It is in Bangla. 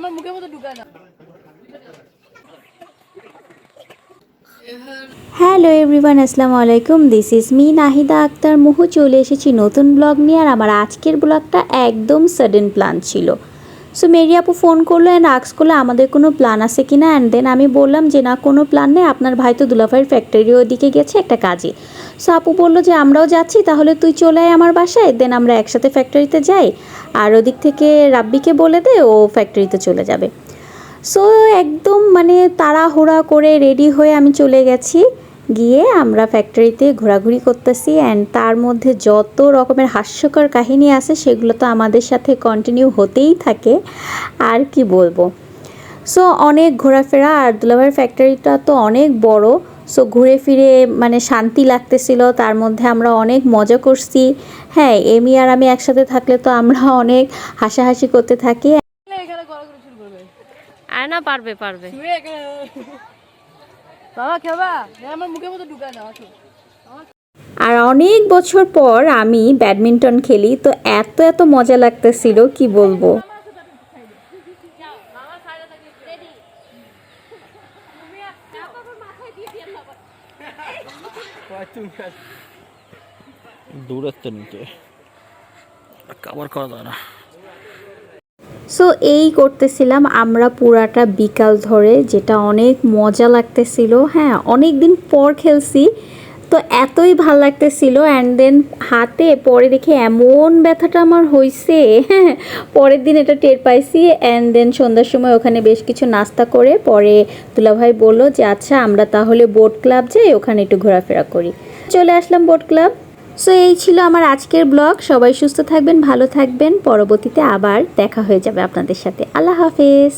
আমার মুখের মতো ঢুকায় না। হ্যালো এভরিওয়ান আসসালামু আলাইকুম। This is me Nahida Akhter Muhu. চলে এসেছি নতুন ব্লগ নিয়ে আর আমার আজকের ব্লগটা একদম সাডেন প্ল্যান ছিল। সো মেরি আপু ফোন করল অ্যান্ড আক্স করল, আমাদের কোনো প্ল্যান আছে কি না অ্যান্ড দেন আমি বললাম যে, না, কোনো প্ল্যান নেই। আপনার ভাই তো দুলাভাইয়ের ফ্যাক্টরি ওদিকে গেছে, একটা কাজে। সো আপু বলল যে, আমরাও যাচ্ছি, তাহলে তুই চলে আয় আমার বাসায় দেন আমরা একসাথে ফ্যাক্টরিতে যাই। আর ওদিক থেকে রাব্বিকে বলে দে, ও ফ্যাক্টরিতে চলে যাবে। সো একদম মানে তাড়াহুড়া করে রেডি হয়ে আমি চলে গেছি। গিয়ে আমরা ফ্যাক্টরিতে ঘোরাঘুরি করতেছি অ্যান্ড তার মধ্যে যত রকমের হাস্যকর কাহিনী আছে সেগুলো তো আমাদের সাথে কন্টিনিউ হতেই থাকে। আর কি বলব? সো অনেক ঘোরাফেরা আর দুলাভাইয়ের ফ্যাক্টরিটা তো অনেক বড়। সো ঘুরে ফিরে মানে শান্তি লাগতেছিল তার মধ্যে আমরা অনেক মজা করছি। হ্যাঁ এমি আর আমি একসাথে থাকলে তো আমরা অনেক হাসাহাসি করতে থাকি। এখানে গড়াগড়ি শুরু করবে। আর না পারবে পারবে। বাবা খেলবা আমার মুখের মতো ঢুকায় না আর অনেক বছর পর আমি ব্যাডমিন্টন খেলি তো এত এত মজা লাগতেছিল কি বলব? দৌড়াতে নিতে। কাবার করা যায় না। সো এই করতেছিলাম আমরা পুরাটা বিকাল ধরে, যেটা অনেক মজা লাগতেছিল। হ্যাঁ অনেক দিন পর খেলছি, তো এতই ভালো লাগতেছিল। অ্যান্ড দেন হাতে, পরে দেখে এমন ব্যথাটা আমার হয়েছে হ্যাঁ পরের দিন এটা টের পাইছি। অ্যান্ড দেন সন্ধ্যার সময় ওখানে বেশ কিছু নাস্তা করে, পরে দুলাভাই বলল যে আচ্ছা আমরা তাহলে বোট ক্লাব যাই ওখানে একটু ঘোরাফেরা করি। চলে আসলাম বোট ক্লাব সো এই ছিল আমার আজকের ব্লগ। সবাই সুস্থ থাকবেন, ভালো থাকবেন। পরবর্তীতে আবার দেখা হয়ে যাবে আপনাদের সাথে। আল্লাহ হাফেজ।